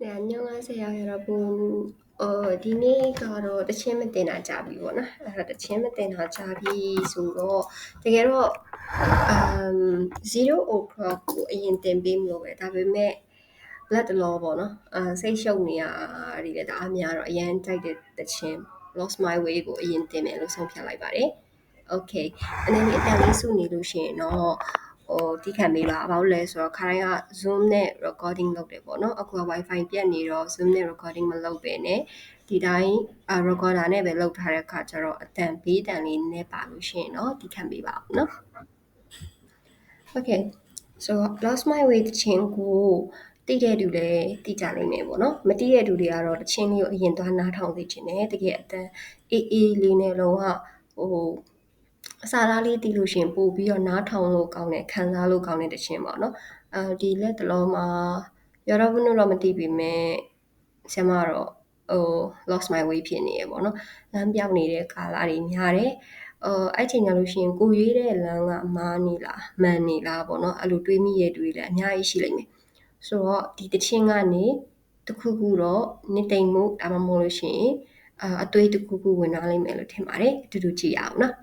네, 안녕하세요, 여러분. 어, 디니가로 તချင်းမတင်တာကြာပြီပေါ့နော်။အဲ့တော့တချင်းမတင်တာကြာပြီဆိုတော့တကယ်တော့ um 0 o'clock ကိုအရင်တင်ပေးမလို့ပဲဒါပေမဲ့လက်တလောပေါ့နော်။အာစိတ်ရှုပ်နေရတွေလည်းတအားများတော့အရန်တိုက်တဲ့တချင်း lost my way ကိုအရင်တင်မယ်လို့ဆုံးဖြတ်လိုက်ပါတယ်။ Okay အနေနဲ့အတန်လေးစုနေလို့ရှိရင်တော့ ဟိုတိခံမေးပါဘာလို့လဲဆိုတော့ခါတိုင်းက Zoom နဲ့ recording လုပ်တယ်ပေါ့နော်အခုက Wi-Fi ပြတ်နေတော့ Zoom နဲ့ recording မလုပ်ပဲねဒီတိုင်း recorder နဲ့ပဲလုပ်ထားတဲ့အခါကျတော့အတန်ဘေးတန်လေးနည်းပါလို့ရှိရင်တော့တိခံပေးပါဦးနော် Okay so lost my way တခြင်းကိုတိတဲ့သူလည်းတိကြနိုင်မယ်ပေါ့နော်မတိတဲ့သူတွေကတော့တခြင်းလေးကိုအရင်သွားနားထောင်သိချင်တယ်တကယ်အတန်အေးအေးလေးနဲ့လုံးဝဟို အစာသားလေးတီးလို့ရှင်ပို့ပြီးတော့နားထောင်လို့ကောင်းတယ်ခံစားလို့ကောင်းတဲ့တခြင်းပေါ့နော်အဲဒီလက်တလုံးမှာရောတော့ဘုနုတော့မတီးပေမဲ့ဆရာမတော့ဟို lost my way ဖြစ်နေရပေါ့နော်လမ်းပြောင်းနေတဲ့ကာလာတွေများတယ်အော်အဲ့ချိန်ညလို့ရှိရင်ကိုရွေးတဲ့လမ်းကမားနေလားမှန်နေလားပေါ့နော်အဲ့လိုတွေးမိရတွေးလည်းအများကြီးရှိလိမ့်မယ်ဆိုတော့ဒီတခြင်းကနေတခုခုတော့နေတိမ်မှုဒါမှမဟုတ်လို့ရှိရင်အအသွေးတခုခုဝင်လာလိမ့်မယ်လို့ထင်ပါတယ်အတူတူကြည့်ရအောင်နော်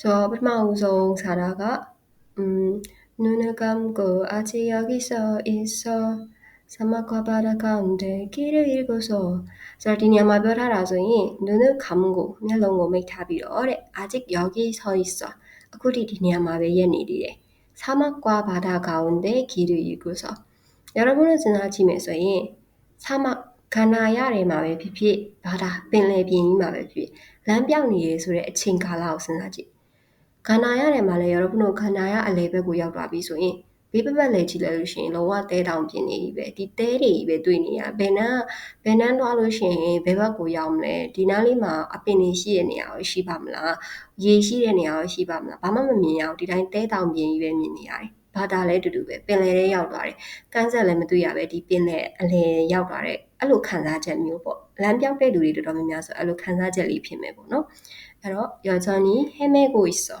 ဆိုတော့ပထမဦးဆုံးဆာတာကอืมนูนกัมโกอาจิยากิโซอิโซသမကဘာရကန်ဒေကီရီကိုဆိုဆိုတော့ဒီနေရာမှာပြောထားတာဆိုရင်နုနုခမ်ကိုမျက်လုံးကိုမိတ်ထားပြီးတော့တဲ့အာဂျစ်ယောဂီဆိုရစ်ဆိုအခုဒီဒီနေရာမှာပဲရက်နေသေးတယ်သမကွာဘာဒါကောင်ဒေကီရီကိုဆိုရရမလို့စဉ်းစားကြည့်မယ်ဆိုရင်သမကနာရတွေမှာပဲဖြစ်ဖြစ်ဘာဒါပင်လယ်ပြင်ကြီးမှာပဲဖြစ်ဖြစ်လမ်းပြောင်းနေရဆိုတဲ့အချိန်ကာလကိုစဉ်းစားကြည့် ခန္ဓာရထဲမှာလည်းရောဘနို့ခန္ဓာရအလဲဘက်ကိုရောက်သွားပြီဆိုရင်ဘေးပပတ်လဲကြည့်လိုက်လို့ရှိရင်လုံးဝတဲတောင်ပြင်နေပြီပဲဒီတဲတွေကြီးပဲတွေ့နေရဘယ်နှန်းဘယ်နှန်းသွားလို့ရှိရင်ဘယ်ဘက်ကိုရောက်မလဲဒီနားလေးမှာအပင်တွေရှိတဲ့နေရာကိုရှိပါမလားရေရှိတဲ့နေရာကိုရှိပါမလားဘာမှမမြင်ရအောင်ဒီတိုင်းတဲတောင်ပြင်ကြီးပဲမြင်နေရတယ်ဘာသာလဲတူတူပဲပင်လယ်ထဲရောက်သွားတယ်။ကန်းဆက်လည်းမတွေ့ရပဲဒီပင်လယ်အလယ်ရောက်သွားတဲ့အဲ့လိုခံစားချက်မျိုးပေါ့။လမ်းပြောက်တဲ့လူတွေတော်တော်များများဆိုအဲ့လိုခံစားချက်လေးဖြစ်မယ်ပေါ့နော်။အဲ့တော့ယောချန်နီဟဲမဲကိုဆို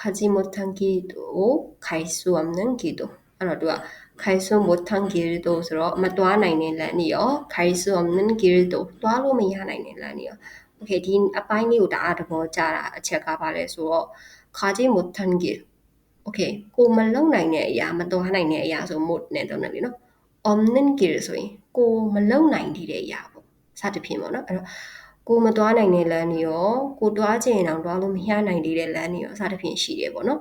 가지 못한 길도 갈 수 없는 길도 알아두아 갈수 못한 길도 들어 아마 또 하나는 라니요 갈 수 없는 길도 또 하루면 하나는 라니요 오케이 딘 아빠이니고 다 알아보 자라 제가 말해서 가지 못한 길 오케이 꼬말렁 나이네 야 아마 또 하나는 야서 못네 너는 너 없는 길 소위 꼬말렁 나이네 야보 사드 피면 너 ကိုမတွားနိုင်တဲ့လမ်းတွေရောကိုတွားချင်အောင်တွားလို့မရနိုင်သေးတဲ့လမ်းတွေရောစသဖြင့်ရှိတယ်ပေါ့နော်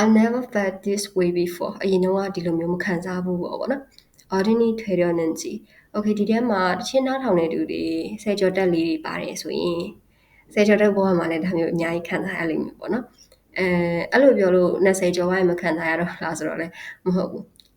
I never felt this way before အရင်တော့ဒီလိုမျိုးမခံစားဘူးပေါ့နော် ordinary ထွေရနန်ကြီး okay ဒီထဲမှာတချင်းနားထောင်တဲ့သူတွေဆယ်ကျော်တက်လေးတွေပါတယ်ဆိုရင်ဆယ်ကျော်တက်ဘဝမှာလည်းဒါမျိုးအများကြီးခံစားရလိမ့်မယ်ပေါ့နော်အဲအဲ့လိုပြောလို့20ကျော်ဝိုင်းမခံစားရတော့လားဆိုတော့လည်းမဟုတ်ဘူး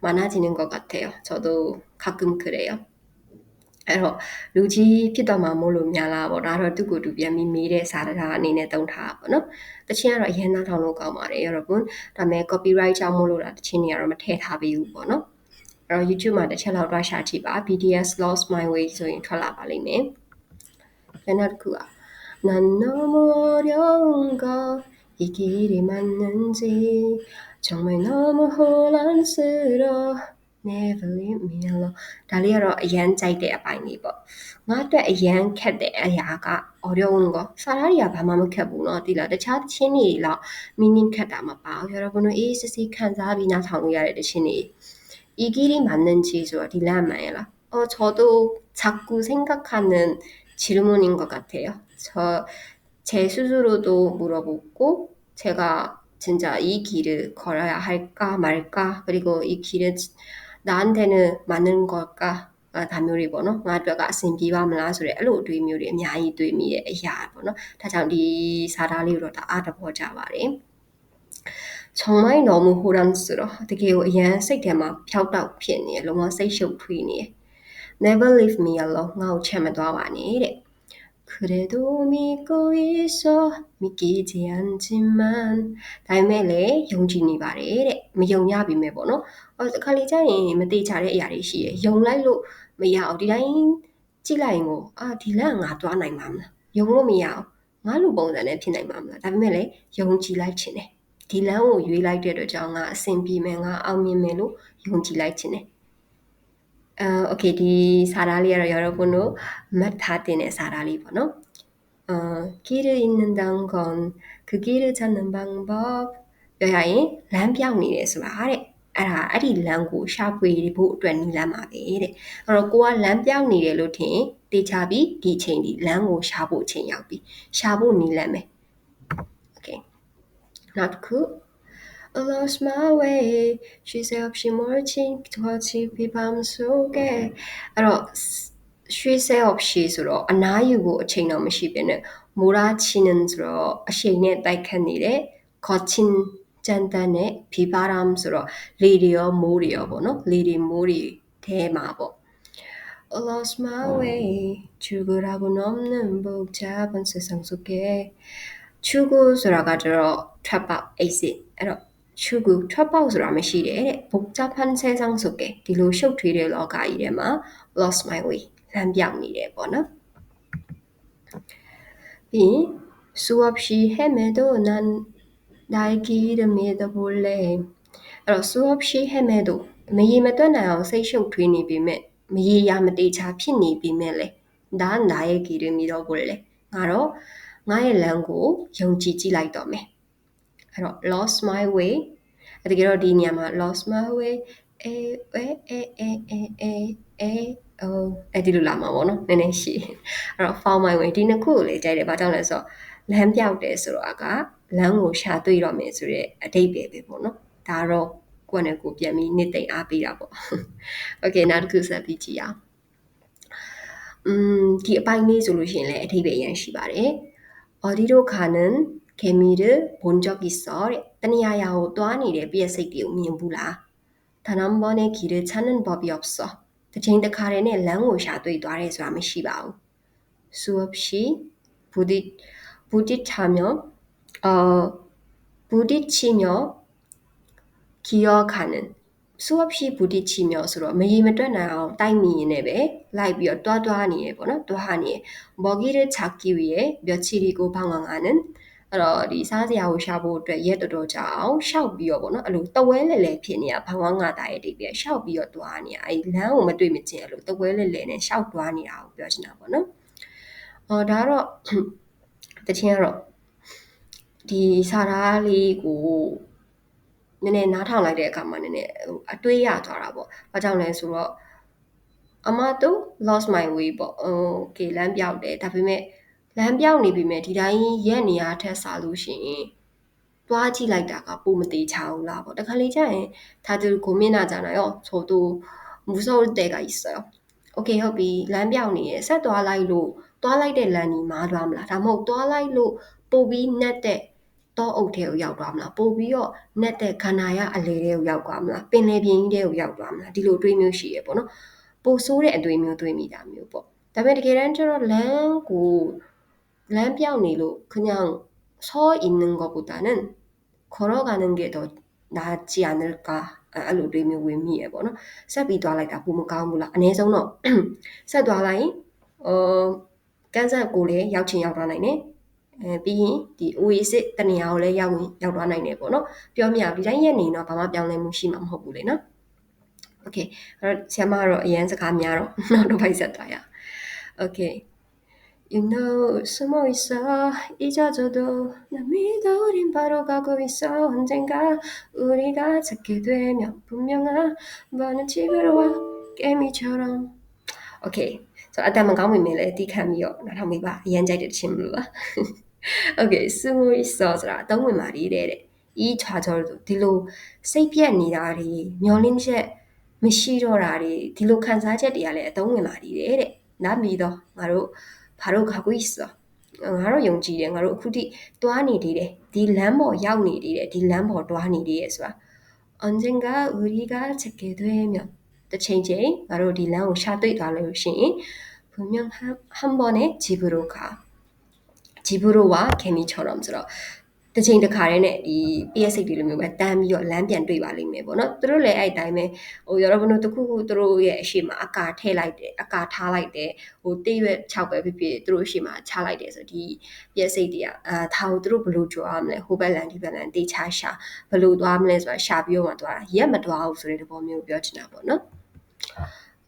많아지는 것 같아요. 저도 가끔 그래요. အဲ့တော့လူကြီးဖြစ်တော့မှမို့လို့များလားပေါ့ဒါတော့သူ့ကိုယ်သူပြန်ပြီးမေးတဲ့စာတရားအနေနဲ့တုံးထားပါပေါ့နော်တချင်းကတော့အရင်နောက်ထောင်လို့ကောင်းပါတယ်ရတော့ဘုံဒါပေမဲ့ copyright ကြောင့်မို့လို့တာတချင်းတွေကတော့မထည့်ထားပေးဘူးပေါ့နော်အဲ့တော့ YouTube မှာတစ်ချက်လောက်တွားရှာကြည့်ပါ BTS Lost My Way ဆိုရင်ထွက်လာပါလိမ့်မယ်။နောက်တစ်ခုက난 너무 어려운 거 이 길이 맞는지 정말 너무 혼란스러워 never leave me alone ဒါလေးကတော့အရန်ကြိုက်တဲ့အပိုင်းလေးပေါ့ငါအတွက်အရန်ခက်တဲ့အရာက audio ကိုစာသားတွေကဘာမှမခက်ဘူးเนาะဒီလားတခြားချင်းတွေလောက် meaning ခက်တာမပါဘူး여러분အေးစစ်စစ်ခံစားပြီးနားထောင်လို့ရတဲ့တချင်းတွေ 이 길이 맞는지 저 딜레마예요. 어 저도 자꾸 생각하는 질문인 것 같아요. 저 제 스스로도 물어보고 제가 진짜 이 길을 걸어야 할까 말까 그리고 이 길은 나한테는 맞는 걸까 아, 다မျိုးတွေပေါ့နော်ငါအတွက်ကအဆင်ပြေပါမလားဆိုတဲ့အဲ့လိုအတွေးမျိုးတွေအများကြီးတွေးမိရဲ့အရာပေါ့နော်ဒါကြောင့်ဒီစာသားလေးကိုတော့ဒါအားတဘောကြပါတယ် 정말 너무 호랑스러. 되게 얘စိတ်ထဲမှာ ဖြောက်တောက် ဖြစ်နေ လုံးဝ စိတ်ရှုပ်ထွေးနေ Never leave me alone. ငါ့ကိုချက်မသွားပါနဲ့တဲ့ 그래도 믿고 있어 믿기지 않지만 ဒါပေမဲ့လည်းယုံကြည်နေပါတယ်တဲ့မယုံရပြီမဲ့ပေါ့နော်။အခါလေးကျရင်မတိချတဲ့ အရာတွေရှိရယ်။ယုံလိုက်လို့မရအောင်ဒီတိုင်းကြည့်လိုက်ရင်။အာဒီလမ်းငါသွားနိုင်မှာမလား။ယုံလို့မရအောင်။ငါလိုပုံစံနဲ့ဖြစ်နိုင်မှာမလား။ဒါပေမဲ့လည်းယုံကြည်လိုက်ခြင်းတယ်။ဒီလမ်းကိုရွေးလိုက်တဲ့အတွက်ကြောင့်ငါအဆင်ပြေမယ်ငါအောင်မြင်မယ်လို့ယုံကြည်လိုက်ခြင်းတယ်။ အဲ okay ဒီစာသားလေးကတော့ရောတော့ကိုတို့မတ်ထားတင်တဲ့စာသားလေးပေါ့နော်အဲကိရင်းနန်ဒန်ကွန်ခကိရချန်နန်ဘန်ဘော့ပြောရရင်လမ်းပြောင်းနေတယ်ဆိုတာတဲ့အဲ့ဒါအဲ့ဒီလမ်းကိုရှာဖွေဖို့အတွက်နီလမ်းပါပဲတဲ့အဲ့တော့ကိုကလမ်းပြောင်းနေတယ်လို့ထင်တေချာပြီးဒီချိန်ဒီလမ်းကိုရှာဖို့ချိန်ရောက်ပြီရှာဖို့နီလမ်းပဲ okay နောက်တစ်ခု I lost my way she said 없이 멀진 거치 비밤 속에 အဲ့တော့ရွှေဆဲ option ဆိုတော့အနားယူကိုအချိန်တော့မရှိဘဲနဲ့မိုရာချီနန်ဆိုတော့အချိန်နဲ့တိုက်ခတ်နေတဲ့ 거친 ကြမ်းတမ်းတဲ့ 비바람 ဆိုတော့လေတွေရောမိုးတွေရောပေါ့နော်လေတွေမိုးတွေထဲမှာပေါ့ I lost my way 죽으라고는 없는 복잡한 세상 속에 추구 ဆိုတာကကျတော့ trap out exit အဲ့တော့ ရှုကူထွက်ပေါက်ဆိုတာမရှိတယ်တဲ့ဘုတ်ချဖန်ဆဲဆောင်ဆိုကဲဒီလိုရှုပ်ထွေးတဲ့လောကကြီးထဲမှာ lost my way လမ်းပြောင်းနေတယ်ပေါ့နော်ပြီးရင် suap shi he me do nan dai ki de me de bol le အဲ့တော့ suap shi he me do မရေမတွက်နိုင်အောင်စိတ်ရှုပ်ထွေးနေပြီမဲ့မရေရာမတေချာဖြစ်နေပြီမဲ့လေဒါနာရဲ့ကီရမီတော့ကိုလေငါတော့ငါရဲ့လမ်းကိုယုံကြည်ကြည့်လိုက်တော့မယ် အဲ့တော့ lost my way အတကယ်တော့ဒီနေရာမှာ lost my way အေးအေးအေးအေးအေးအေးအေးအိုးအဲ့ဒီလိုလာမှာပေါ့နော်နည်းနည်းရှိအဲ့တော့ found my way ဒီနှစ်ခုကိုလေကြိုက်တယ်ဘာကြောင့်လဲဆိုတော့လမ်းပြောက်တယ်ဆိုတော့ကလမ်းကိုရှာတွေ့တော့မယ်ဆိုတော့အတိတ်ပဲပဲပေါ့နော်ဒါတော့ကိုယ့်နဲ့ကိုပြန်ပြီးနှစ်သိမ့်အားပေးတာပေါ့ Okay နောက်တစ်ခုဆက်ပြီးကြည့်အောင်음ဒီအပိုင်းလေးဆိုလို့ရှိရင်လည်းအတိတ်ပဲရန်ရှိပါတယ် Auditokanen 개미를 본 적 있어? 떠니야야오 또한 이래 비에세기 우민부라. 단 한 번의 길을 찾는 법이 없어. 대체인데 카레는 랭오샤도이 도아래서 아메시바우. 수없이 부디 부딪하며 어 부딪히며 기어가는 수없이 부딪히며 서로 매임에 떠나요. 따이미인에베 라이비어 또아또하니에 보나 또하니에 먹이를 찾기 위해 며칠이고 방황하는 အဲ့တော့ဒီစားစရာကိုရှာဖို့အတွက်ရက်တော်တော်ကြာအောင်ရှောက်ပြီးတော့ပေါ့နော်အဲ့လိုတဝဲလဲလဲဖြစ်နေတာဘောင်ဝငါတာရဲ့တိပြရှောက်ပြီးတော့တွားနေတာအဲ့လမ်းကိုမတွေ့မချင်းအဲ့လိုတဝဲလဲလဲနဲ့ရှောက်တွားနေတာကိုပြောချင်တာပေါ့နော်အော်ဒါတော့တချင်းကတော့ဒီစာသားလေးကိုနည်းနည်းနားထောင်လိုက်တဲ့အခါမှာနည်းနည်းဟိုအတွေးရသွားတာပေါ့။ဘာကြောင့်လဲဆိုတော့အမတို့ lost my way ပေါ့။ okay လမ်းပြောက်တယ်ဒါပေမဲ့ လမ်းပြောင်းနေပြီမဲ့ဒီတိုင်းရက်နေရထက်စားလို့ရှိရင်သွားကြည့်လိုက်တာကပိုမသေးချောင်းလားပေါ့တခါလေကျရင်다들 고민하잖아요 저도 무서울 때가 있어요 오케이 ဟုတ်ပြီလမ်းပြောင်းနေရဆက်သွားလိုက်လို့သွားလိုက်တဲ့လမ်းကြီးမားသွားမလားဒါမှမဟုတ်သွားလိုက်လို့ပိုပြီးနှက်တဲ့တောအုပ်ထဲကိုရောက်သွားမလားပိုပြီးတော့နှက်တဲ့ခန္ဓာရအလေထဲကိုရောက်သွားမလားပင်လယ်ပြင်ကြီးထဲကိုရောက်သွားမလားဒီလိုတွေးမျိုးရှိရပေါ့နော်ပိုဆိုးတဲ့အတွေးမျိုးတွေးမိတာမျိုးပေါ့ဒါပေမဲ့တကယ်တမ်းကျတော့လမ်းကို 람병 그냥 서 있는 것보다는 걸어가는 게 더 낫지 않을까 အဲ့လိုတွေးမျိုးဝင်မိရပေါ့နော်ဆက်ပြီးသွားလိုက်တာပုံမကောင်းဘူးလားအနည်းဆုံးတော့ဆက်သွားလိုက်ရင်ဟိုကန်းဆက်ကိုလည်းရောက်ချင်ရောက်သွားနိုင်တယ်အဲပြီးရင်ဒီ oasis တနေရာကိုလည်းရောက်ရင်ရောက်သွားနိုင်တယ်ပေါ့နော်ပြောမြဒီတိုင်းရက်နေတော့ဘာမှပြောင်းလဲမှုရှိမှာမဟုတ်ဘူးလေနော်โอเคအဲ့တော့ဆရာမကတော့အရန်စကားများတော့နောက်တော့ဖိုက်ဆက်သွားရအောင်โอเค You know, 숨어 있 어, 잊어줘도 난 믿어린 바로 가고 있 어. 언젠가 우리가 찾게 되면 분명한 많은 집으로 와, 깨미처 럼. Okay, so 아담은 가문이 네. 디카미 요. 나랑 미 봐. 이한자리를 침루 와. Okay, 숨어 있 어. 저 라, 너무 말이 이 래. 이 좌절도 딜로 세이피한 이다 리, 면림 셰, 미시로라 리, 딜로 칸사제 리알에 너무 말이 이 래. 난 믿 어. 바로 ဘာလို့ခါကွီးဆိုငါတို့ယုံကြည်တယ်ငါတို့အခုထိတွားနေသေးတယ်ဒီလမ်းပေါ်ရောက်နေသေးတယ်ဒီလမ်းပေါ်တွားနေသေးတယ်ဆိုတာအန်ဂျင်ကဝရီကချက်ကေသွဲမြောက်တစ်ချိန်ချိန်ငါတို့ဒီလမ်းကိုရှာတွေ့သွားလို့ရှိရင်ဘုံမြန်ဟမ်ဘောနဲ့ဂျီဘူရိုကာဂျီဘူရိုဝါခေမီချော်ရမ်ဆိုတော့ တစ်ချိန်တစ်ခါတည်းနဲ့ဒီ PSA တွေလိုမျိုးပဲတန်းပြီးတော့လမ်းပြန်တွေ့ပါလိမ့်မယ်ပေါ့နော်သူတို့လည်းအဲ့အတိုင်းပဲဟိုရောဘနိုတခုခုသူတို့ရဲ့အရှိမအကာထည့်လိုက်တယ်အကာထားလိုက်တယ်ဟိုတိရွက်6ပဲဖြစ်ဖြစ်သူတို့အရှိမချလိုက်တယ်ဆိုဒီ PSA တွေကအာဒါကိုသူတို့ဘယ်လိုကြော်ရမလဲဟိုဘက်လန်ဒီဘက်လန်တေချာရှာဘယ်လိုသွားမလဲဆိုတာရှာပြီးတော့မှသွားတာရက်မသွားဘူးဆိုတဲ့သဘောမျိုးပြောချင်တာပေါ့နော်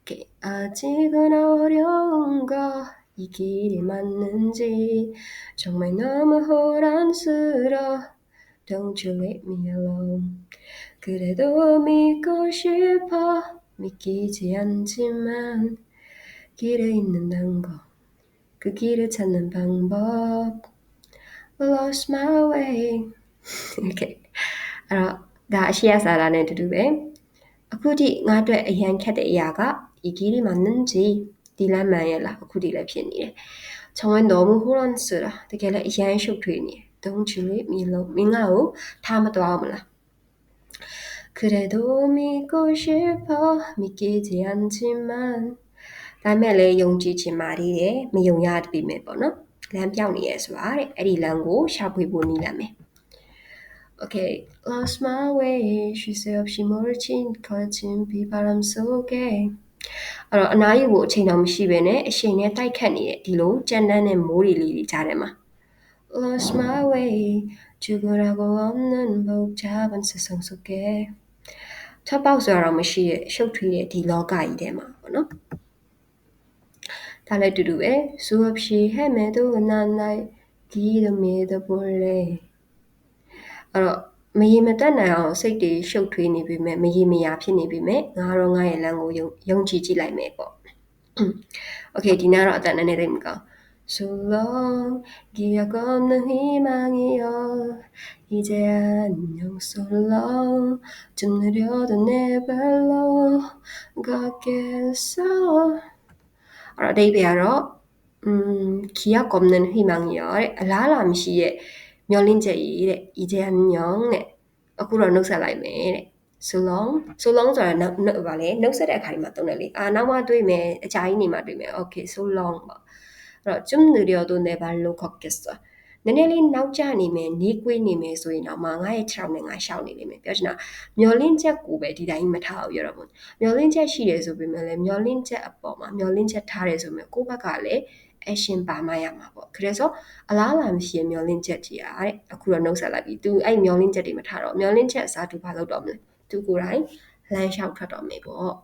Okay, a chico no riongo 이 길이 맞는지 정말 너무 혼란스러워 Don't you leave me alone 그래도 믿고 싶어 믿기지 않지만 길에 있는단 거그 길을 찾는 방법 Lost my way 이렇게 အဲ့တော့ဒါအရှိရစာလာနဲ့အတူတူပဲအခုထိငါအတွက်အရန်ခက်တဲ့အရာက이길이맞는지 ဒီလမ်းမှန်ရဲ့လားအခုထိလည်းဖြစ်နေတယ်။정말너무혼란스러တကယ်လည်းအရန်ရှုပ်ထွေးနေတယ်။ Don't you leave me alone မင်းငါ့ကိုထားမသွားမလား။그래도믿고싶어믿기지않지만ဒါမဲ့လည်းယုံကြည်ချင်ပါသေးတယ်မယုံရတပြီမဲ့ပေါ့နော်။လမ်းပြောင်းနေရဲဆိုတာတဲ့အဲ့ဒီလမ်းကိုရှာဖွေဖို့နည်းလမ်းပဲ။ Okay, lost my way. She said 없이 몰친 거친 비바람 속에 အဲ့တော့အနားယူဖို့အချိန်တော့မရှိဘဲနဲ့အချိန်နဲ့တိုက်ခတ်နေတဲ့ဒီလိုကြမ်းတမ်းတဲ့မိုးတွေလေးတွေကြားထဲမှာ Lost my way to go to go on and book javan sesong so ke ထပ်ပေါက်ဆိုတာတော့မရှိရဲ့ရှုပ်ထွေးတဲ့ဒီလောကကြီးထဲမှာပေါ့နော်ဒါလည်းတူတူပဲ so she had me to na night ဒီလိုမျိုးတော့ပေါ်လေအဲ့တော့ မရေမတတ်နိုင်အောင်စိတ်တွေရှုပ်ထွေးနေပြီမဲ့မရေမရာဖြစ်နေပြီမဲ့ငါတော့ငါရဲ့လမ်းကိုယုံယုံကြည်ကြည့်လိုက်မယ်ပေါ့ Okay ဒီနားတော့အတန်နည်းနည်းလေးမကောင်း So long 기억 없는 희망이여 이제 안녕 So long 좀 느려도 내 발로 걷겠어 အဲ့တော့အဓိပ္ပာယ်ကတော့ 음 기억 없는 희망이여 တဲ့အလားအလာမရှိရဲ့ မျောလင့်ချက်ကြီးတဲ့ဤကျန်ညောင်းတဲ့အခုတော့နှုတ်ဆက်လိုက်မယ်တဲ့ဆိုလောင်းဆိုလောင်းဆိုတာနောက်နောက်ပါလေနှုတ်ဆက်တဲ့အခိုင်မှာတုံးတယ်လေအာနောက်မှတွေ့မယ်အကြာကြီးနေမှတွေ့မယ်โอเคဆိုလောင်းပေါ့အဲ့တော့ကျွမ်နူရီယိုတုန်တဲ့ဘာလိုခော့ကစ်တာနည်းနည်းလေးနောက်ကျနေမယ်နေကွေးနေမယ်ဆိုရင်တော့မငါရဲ့ခြေောက်နဲ့ငါရှောက်နေလိမ့်မယ်ပြောချင်တာမျောလင့်ချက်ကိုပဲဒီတိုင်းမထားအောင်ပြောတော့ဘူးမျောလင့်ချက်ရှိတယ်ဆိုပေမဲ့လည်းမျောလင့်ချက်အပေါ်မှာမျောလင့်ချက်ထားတယ်ဆိုပေမဲ့ကိုယ့်ဘက်ကလည်း action ပါမှရမှာပေါ့ခရက်ဆိုအလားလာမရှိရင်မျောလင့်ချက်ကြီးอ่ะတဲ့အခုတော့နှုတ်ဆက်လိုက်ပြီ तू အဲ့မျောလင့်ချက်တွေမထားတော့မျောလင့်ချက်အစား तू ဘာလုပ်တော့မလဲ तू ကိုယ်တိုင်လမ်းလျှောက်ထွက်တော့မယ်ပေါ့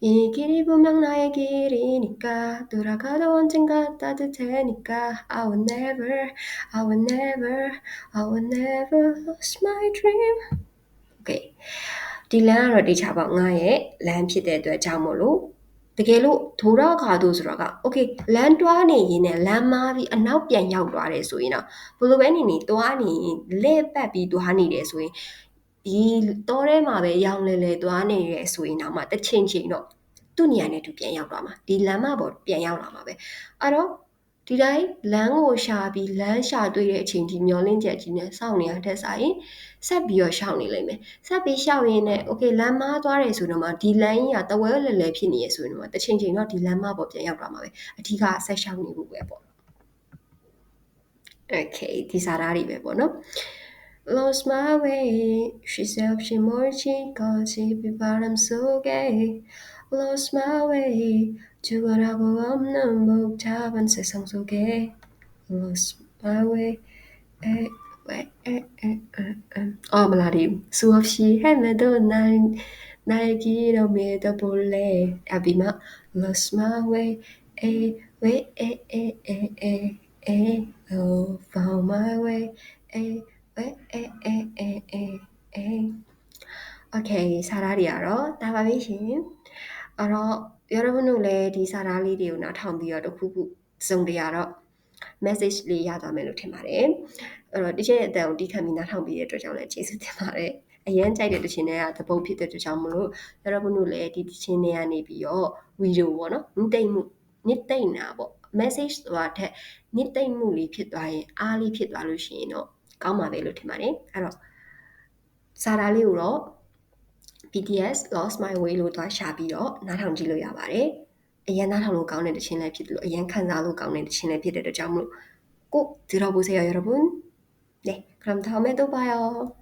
이 길이 분명 나의 길이니까 돌아가도 언젠가 따뜻해니까 I will never I will never I will never lose my dream Okay ဒီလမ်းကတော့တေချာပေါ့ငါရဲ့လမ်းဖြစ်တဲ့အတွက်ကြောင့်မို့လို့ တကယ်လို့ဒိုရခါတို့ဆိုတော့က okay လမ်းတွားနေရင်လည်းလမ်းမားပြီးအနောက်ပြန်ရောက်သွားတယ်ဆိုရင်တော့ဘလိုပဲနေနေတွားနေရင်လက်ပတ်ပြီးတွားနေတယ်ဆိုရင်ဒီတောထဲမှာပဲရောင်လဲလဲတွားနေရဲဆိုရင်တော့မှတစ်ချိန်ချိန်တော့သူ့နေရာနဲ့သူပြန်ရောက်သွားမှာဒီလမ်းမပေါ်ပြန်ရောက်လာမှာပဲအဲ့တော့ ဒီတိုင်းလမ်းကိုရှာပြီးလမ်းရှာတွေ့တဲ့အချိန်ကြီးမျောလင်းချက်ကြီးနဲ့စောင့်နေရတဲ့ဆိုင်ဆက်ပြီးတော့ရှောက်နေလိမ့်မယ်ဆက်ပြီးရှောက်ရင်းနဲ့ okay လမ်းမသွားတယ်ဆိုတော့မှဒီလမ်းကြီးကတဝဲလဲလဲဖြစ်နေရဆိုရင်တော့တစ်ချိန်ချိန်တော့ဒီလမ်းမပေါ်ပြန်ရောက်သွားမှာပဲအထီးကဆက်ရှောက်နေဖို့ပဲပေါ့ okay ဒီစာသားတွေပဲပေါ့နော် Lost my way she said she more she got she be bottom so gay Lost my way 죽어라고 없는 복잡한 세상 속에 lost my way. 에, 에, 에, 에, 에. 어 말하림 수없이 헤매도 날 나의 길을 믿어볼래. 아비마 lost my way 에이 way 에에에에에. Oh found my way 에이 way 에에에에에. 오케이 사라리아로 나바비심 어로 everyone တို့လည်းဒီစာသားလေးတွေကိုနားထောင်ပြီးတော့တစ်ခုခုစုံတရာတော့ message လေးရသွားမယ်လို့ထင်ပါတယ်အဲ့တော့တချင်အတန်ကိုတီးခံပြီးနားထောင်ပြီးတဲ့အတွက်ကြောင့်လည်းကျေးဇူးတင်ပါတယ်အရင်ကြိုက်တဲ့တချင်တွေကသဘုံဖြစ်တဲ့အတွက်ကြောင့်မလို့ everyone တို့လည်းဒီတချင်တွေကနေပြီးတော့ video ပေါ့နော်ညတိတ်မှုညတိတ်နာပေါ့ message ဆိုတာထက်ညတိတ်မှုလေးဖြစ်သွားရင်အားလေးဖြစ်သွားလို့ရှိရင်တော့ကောင်းပါပဲလို့ထင်ပါတယ်အဲ့တော့စာသားလေးကိုတော့ BTS Lost My Way လို့သွားရှာပြီးတော့နားထောင်ကြည့်လို့ရပါတယ်အရင်နားထောင်လို့ကောင်းတဲ့တခြင်းလည်းဖြစ်တယ်လို့အရင်ခံစားလို့ကောင်းတဲ့တခြင်းလည်းဖြစ်တဲ့အတွက်ကြောင့်မလို့꼭 들어보세요 여러분 네 그럼 다음에 또 봐요